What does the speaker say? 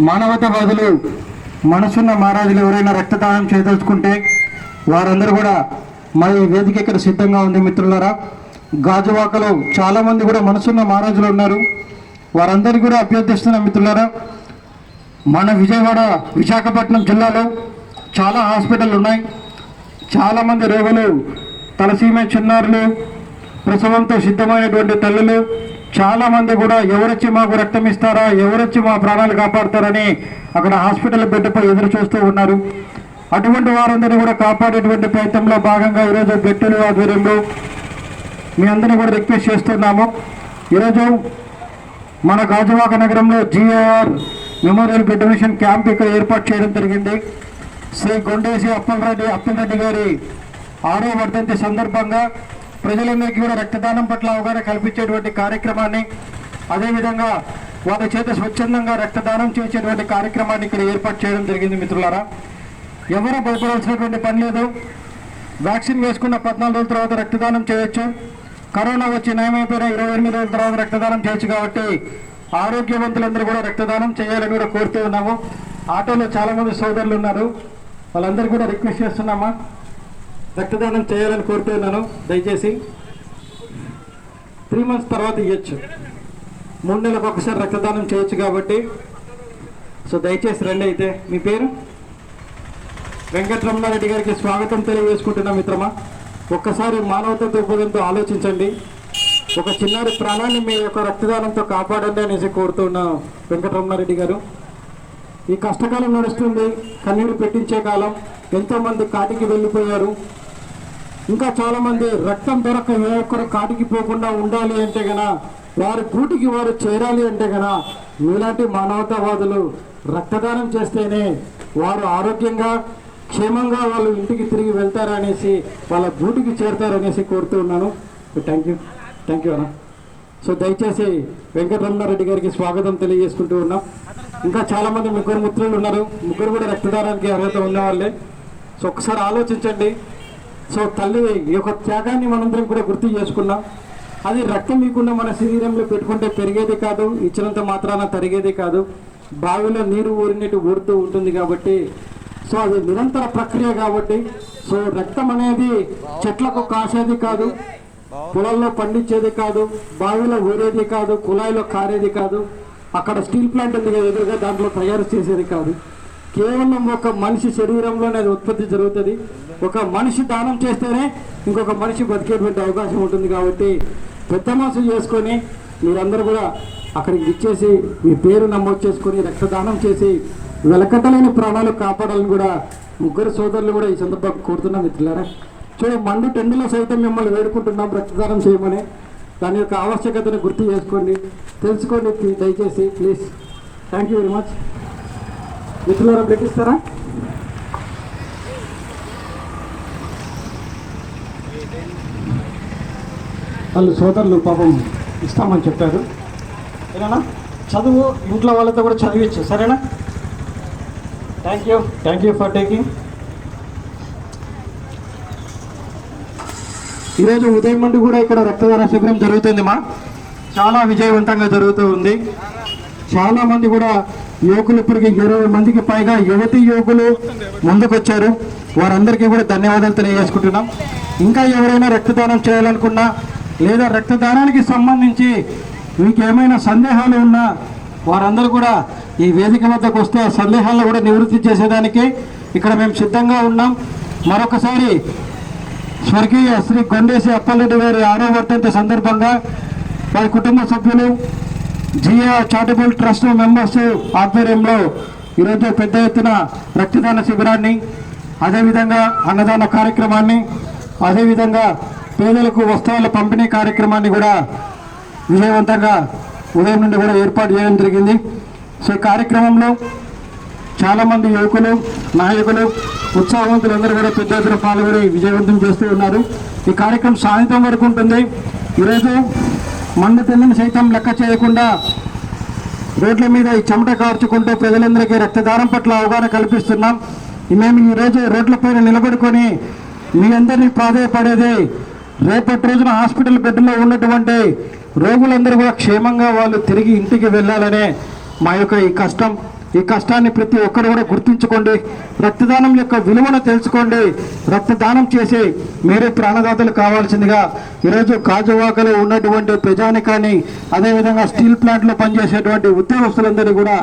మానవతావాదులు మనసున్న మహారాజులు ఎవరైనా రక్తదానం చేయదలుచుకుంటే వారందరూ కూడా మా ఈ వేదిక ఇక్కడ సిద్ధంగా ఉంది మిత్రులారా. గాజువాకలో చాలామంది కూడా మనసున్న మహారాజులు ఉన్నారు. వారందరికీ కూడా అభ్యర్థిస్తున్న మిత్రులారా మన విజయవాడ విశాఖపట్నం జిల్లాలో చాలా హాస్పిటల్ ఉన్నాయి. చాలామంది రోగులు తలసీమ చిన్నారులు ప్రసవంతో సిద్ధమైనటువంటి తల్లులు చాలామంది కూడా ఎవరొచ్చి మాకు రక్తం ఇస్తారా ఎవరొచ్చి మా ప్రాణాలు కాపాడతారని అక్కడ హాస్పిటల్ బెడ్పై ఎదురు చూస్తూ ఉన్నారు. అటువంటి వారందరినీ కూడా కాపాడేటువంటి ప్రయత్నంలో భాగంగా ఈరోజు గట్టులు ఆధ్వర్యంలో మీ అందరినీ కూడా రిక్వెస్ట్ చేస్తున్నాము. ఈరోజు మన గాజువాక నగరంలో GR memorial blood donation camp ఇక్కడ ఏర్పాటు చేయడం జరిగింది. శ్రీ గొండేసి అప్పలరెడ్డి అప్పలరెడ్డి గారి ఆరో వర్ధంతి సందర్భంగా ప్రజలందరికీ కూడా రక్తదానం పట్ల అవగాహన కల్పించేటువంటి కార్యక్రమాన్ని అదేవిధంగా వాళ్ళ చేత స్వచ్ఛందంగా రక్తదానం చేసేటువంటి కార్యక్రమాన్ని ఇక్కడ ఏర్పాటు చేయడం జరిగింది మిత్రులారా. ఎవరు భయపడాల్సినటువంటి పని లేదు. వ్యాక్సిన్ వేసుకున్న పద్నాలుగు రోజుల తర్వాత రక్తదానం చేయొచ్చు. కరోనా వచ్చి నయమైపోయిన ఇరవై ఎనిమిది రోజుల తర్వాత రక్తదానం చేయొచ్చు కాబట్టి ఆరోగ్యవంతులందరూ కూడా రక్తదానం చేయాలని కూడా కోరుతూ ఉన్నాము. ఆటోలో చాలా మంది సోదరులు ఉన్నారు. వాళ్ళందరూ కూడా రిక్వెస్ట్ చేస్తున్నామా? రక్తదానం చేయాలని కోరుతున్నాను. దయచేసి త్రీ మంత్స్ తర్వాత ఇవ్వచ్చు మూడు నెలలకు ఒకసారి రక్తదానం చేయొచ్చు కాబట్టి. సో దయచేసి రండి అయితే. మీ పేరు? వెంకటరమణారెడ్డి గారికి స్వాగతం తెలియజేసుకుంటున్నా మిత్రమా. ఒక్కసారి మానవతా దృక్పథంతో ఆలోచించండి. ఒక చిన్నారి ప్రాణాన్ని మీ యొక్క రక్తదానంతో కాపాడండి అనేసి కోరుతున్నా వెంకటరమణారెడ్డి గారు. ఈ కష్టకాలం నడుస్తుంది. కన్నీరు పెట్టించే కాలం. ఎంతోమంది కాటికి వెళ్ళిపోయారు. ఇంకా చాలా మంది రక్తం దొరక ఏ ఒక్కరు కాటికి పోకుండా ఉండాలి అంటే గన వారి కూటికి వారు చేరాలి అంటే గన మీలాంటి మానవతావాదులు రక్తదానం చేస్తేనే వారు ఆరోగ్యంగా క్షేమంగా వాళ్ళు ఇంటికి తిరిగి వెళ్తారనేసి వాళ్ళ గూటికి చేరుతారనేసి కోరుతూ ఉన్నాను. థ్యాంక్ యూ థ్యాంక్ యూ అన్న. సో దయచేసి వెంకటరమణారెడ్డి గారికి స్వాగతం తెలియజేసుకుంటూ ఉన్నాం. ఇంకా చాలామంది ముగ్గురు మిత్రులు ఉన్నారు. ముగ్గురు కూడా రక్తదానానికి అర్హత ఉన్నవాళ్ళే. సో ఒకసారి ఆలోచించండి. సో తల్లి యొక్క త్యాగాన్ని మనందరం కూడా గుర్తు చేసుకున్నాం. అది రక్తం ఇవ్వకుండా మన శరీరంలో పెట్టుకుంటే పెరిగేది కాదు ఇచ్చినంత మాత్రాన తరిగేది కాదు. బావిలో నీరు ఊరినట్టు ఊరుతూ ఉంటుంది కాబట్టి సో అది నిరంతర ప్రక్రియ కాబట్టి సో రక్తం అనేది చెట్లకు కాసేది కాదు పొలంలో పండించేది కాదు బావిలో ఊరేది కాదు కుళాయిలో కారేది కాదు. అక్కడ స్టీల్ ప్లాంట్ ఉంది కదా ఎదురుగా దాంట్లో తయారు చేసేది కాదు. కేవలం ఒక మనిషి శరీరంలోనే అది ఉత్పత్తి జరుగుతుంది. ఒక మనిషి దానం చేస్తేనే ఇంకొక మనిషి బతికేటువంటి అవకాశం ఉంటుంది కాబట్టి పెద్ద మనసు చేసుకొని మీరందరూ కూడా అక్కడికి ఇచ్చేసి మీ పేరు నమోదు చేసుకొని రక్తదానం చేసి వెలకట్టలేని ప్రాణాలు కాపాడాలని కూడా ముగ్గురు సోదరులు కూడా ఈ సందర్భంగా కోరుతున్నాం మిత్రులారా. చూడ మండు టెండులో సైతం మిమ్మల్ని వేడుకుంటున్నాం రక్తదానం చేయమని. దాని యొక్క ఆవశ్యకతను గుర్తు చేసుకోండి. తెలుసుకోండి దయచేసి please. Thank you very much మిత్రులారా పెట్టిస్తారా వాళ్ళు సోదరులు పాపం ఇస్తామని చెప్పారు. సరేనా? చదువు ఇంట్లో వాళ్ళతో కూడా చదివించు. సరేనా? Thank you thank you for taking ఈరోజు ఉదయం నుండి కూడా ఇక్కడ రక్తదాన శిబిరం జరుగుతుంది మా. చాలా విజయవంతంగా జరుగుతూ ఉంది. చాలా మంది కూడా యువకులు ఇప్పటికి ఇరవై మందికి పైగా యువతి యువకులు ముందుకొచ్చారు. వారందరికీ కూడా ధన్యవాదాలు తెలియజేసుకుంటున్నాం. ఇంకా ఎవరైనా రక్తదానం చేయాలనుకున్నా లేదా రక్తదానానికి సంబంధించి మీకు ఏమైనా సందేహాలు ఉన్నా వారందరూ కూడా ఈ వేదిక వద్దకు వస్తే ఆ సందేహాలను కూడా నివృత్తి చేసేదానికి ఇక్కడ మేము సిద్ధంగా ఉన్నాం. మరొకసారి స్వర్గీయ శ్రీ కొండేసి అప్పారెడ్డి గారి ఆరో వర్ధంతి సందర్భంగా వారి కుటుంబ సభ్యులు జియా చారిటబుల్ ట్రస్ట్ మెంబర్స్ ఆధ్వర్యంలో ఈరోజు పెద్ద ఎత్తున రక్తదాన శిబిరాన్ని అదేవిధంగా అన్నదాన కార్యక్రమాన్ని అదేవిధంగా పేదలకు వస్తువుల పంపిణీ కార్యక్రమాన్ని కూడా విజయవంతంగా ఉదయం నుండి కూడా ఏర్పాటు చేయడం జరిగింది. సో ఈ కార్యక్రమంలో చాలామంది యువకులు నాయకులు ఉత్సాహవంతులందరూ కూడా పెద్ద ఎత్తున పాల్గొని విజయవంతం చేస్తూ ఉన్నారు. ఈ కార్యక్రమం సాయంత్రం వరకు ఉంటుంది. ఈరోజు మండు తెల్లని సైతం లెక్క చేయకుండా రోడ్ల మీద ఈ చెమట కార్చుకుంటూ ప్రజలందరికీ రక్తదానం పట్ల అవగాహన కల్పిస్తున్నాం. మేము ఈరోజు రోడ్లపైన నిలబడుకొని మీ అందరినీ ప్రాధాయపడేది రేపటి రోజున హాస్పిటల్ బెడ్లో ఉన్నటువంటి రోగులందరూ కూడా క్షేమంగా వాళ్ళు తిరిగి ఇంటికి వెళ్ళాలనే మా యొక్క ఈ కష్టం. ఈ కష్టాన్ని ప్రతి ఒక్కరు కూడా గుర్తుంచుకోండి. రక్తదానం యొక్క విలువను తెలుసుకోండి. రక్తదానం చేసి మీరే ప్రాణదాతలు కావాల్సిందిగా ఈరోజు కాజువాకలో ఉన్నటువంటి ప్రజానికాన్ని అదేవిధంగా స్టీల్ ప్లాంట్లో పనిచేసేటువంటి ఉద్యోగస్తులందరూ కూడా